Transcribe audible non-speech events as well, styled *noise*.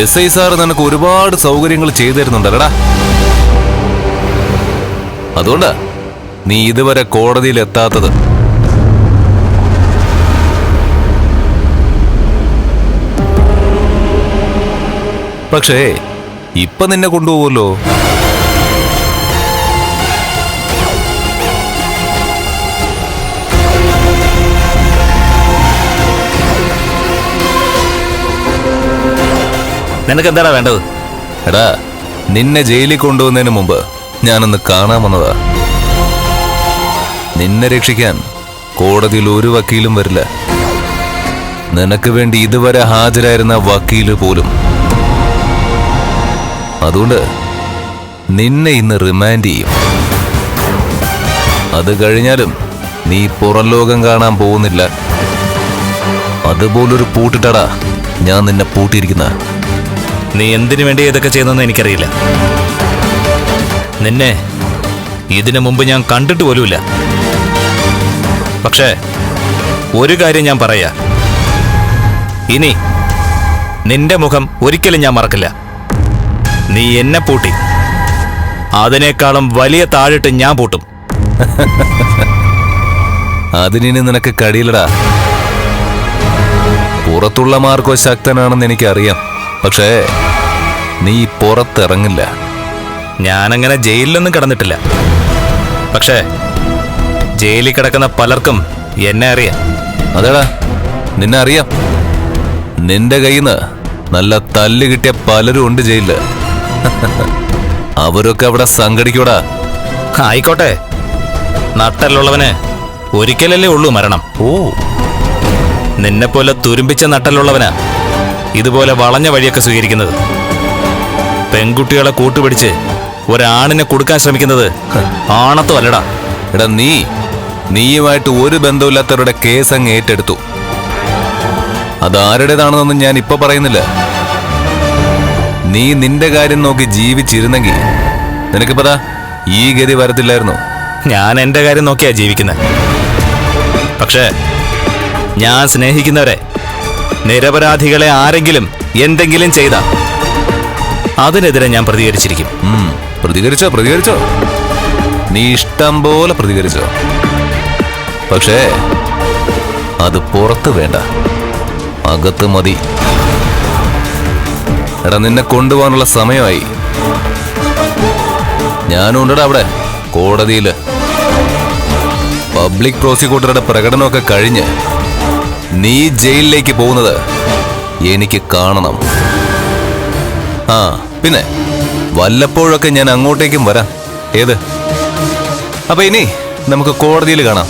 S I sir നിനക്ക് ഒരുപാട് സൗകര്യങ്ങൾ ചെയ്തു തരുന്നുണ്ടല്ലടാ അതുകൊണ്ടാ നീ ഇതുവരെ കോടതിയിൽ എത്താത്തത്. പക്ഷേ ഇപ്പൊ നിന്നെ കൊണ്ടുപോകുമല്ലോ? നിനക്ക് എന്താടാ വേണ്ടത്? എടാ നിന്നെ ജയിലിൽ കൊണ്ടുവന്നതിന് മുമ്പ് ഞാനൊന്ന് കാണാൻ വന്നതാ. നിന്നെ രക്ഷിക്കാൻ കോടതിയിൽ ഒരു വക്കീലും വരില്ല. നിനക്ക് വേണ്ടി ഇതുവരെ ഹാജരായിരുന്ന വക്കീൽ പോലും. അതുകൊണ്ട് നിന്നെ ഇന്ന് റിമാൻഡ് ചെയ്യും. അത് കഴിഞ്ഞാലും നീ പുറം ലോകം കാണാൻ പോകുന്നില്ല. അതുപോലൊരു പൂട്ടിട്ടടാ ഞാൻ നിന്നെ പൂട്ടിയിരിക്കുന്ന. നീ എന്തിനു വേണ്ടി ഇതൊക്കെ ചെയ്യുന്നതെന്ന് എനിക്കറിയില്ല. നിന്നെ ഇതിനു മുമ്പ് ഞാൻ കണ്ടിട്ട് പോലുമില്ല. പക്ഷേ ഒരു കാര്യം ഞാൻ പറയാ. ഇനി നിന്റെ മുഖം ഒരിക്കലും ഞാൻ മറക്കില്ല. നീ എന്നെ പൂട്ടി. അതിനേക്കാളും വലിയ താഴിട്ട് ഞാൻ പൂട്ടും. *laughs* അതിനി നിനക്ക് കഴിയില്ലടാ. പുറത്തുള്ള മാർക്കോ ശക്തനാണെന്ന് എനിക്കറിയാം. പക്ഷേ നീ പുറത്തിറങ്ങില്ല. ഞാനങ്ങനെ ജയിലിലൊന്നും കിടന്നിട്ടില്ല. പക്ഷേ ജയിലിൽ കിടക്കുന്ന പലർക്കും എന്നെ അറിയാം. അതേടാ നിന്നെ അറിയാം. നിന്റെ കയ്യിൽ നിന്ന് നല്ല തല്ല് കിട്ടിയ പലരും ഉണ്ട് ജയിലിൽ. അവരൊക്കെ അവിടെ സംഘടിക്കൂടാ. ആയിക്കോട്ടെ. നട്ടലുള്ളവന് ഒരിക്കലല്ലേ ഉള്ളൂ മരണം. ഓ. നിന്നെപ്പോലെ തുരുമ്പിച്ച നട്ടലുള്ളവനാ ഇതുപോലെ വളഞ്ഞ വഴിയൊക്കെ സ്വീകരിക്കുന്നത്. പെൺകുട്ടികളെ കൂട്ടുപിടിച്ച് ഒരാണിനെ കൊടുക്കാൻ ശ്രമിക്കുന്നത് ആണത്തോ അല്ലടാ. എടാ നീ നീയുമായിട്ട് ഒരു ബന്ധമില്ലാത്തവരുടെ കേസ് അങ്ങ് ഏറ്റെടുത്തു. അതാരുടേതാണെന്നൊന്നും ഞാൻ ഇപ്പൊ പറയുന്നില്ല. നീ നിന്റെ കാര്യം നോക്കി ജീവിച്ചിരുന്നെങ്കിൽ. നിനക്കിപ്പതാ ഈ ഗതി വരത്തില്ലായിരുന്നു. ഞാൻ എന്റെ കാര്യം നോക്കിയാ ജീവിക്കുന്നത് പക്ഷേ ഞാൻ സ്നേഹിക്കുന്നവരെ നിരപരാധികളെ ആരെങ്കിലും എന്തെങ്കിലും ചെയ്ത അതിനെതിരെ ഞാൻ പ്രതികരിച്ചിരിക്കും. പ്രതികരിച്ചോ പ്രതികരിച്ചോ? നീ ഇഷ്ടം പോലെ പ്രതികരിച്ചോ? പക്ഷേ അത് പുറത്ത് വേണ്ട. അകത്ത് മതി. എടാ നിന്നെ കൊണ്ടുപോകാനുള്ള സമയമായി. ഞാനും ഉണ്ടടാ അവിടെ കോടതിയിൽ. പബ്ലിക് പ്രോസിക്യൂട്ടറുടെ പ്രകടനമൊക്കെ കഴിഞ്ഞ് നീ ജയിലിലേക്ക് പോകുന്നത് എനിക്ക് കാണണം. ആ പിന്നെ വല്ലപ്പോഴൊക്കെ ഞാൻ അങ്ങോട്ടേക്കും വരാം. ഏത്? അപ്പൊ ഇനി നമുക്ക് കോടതിയിൽ കാണാം.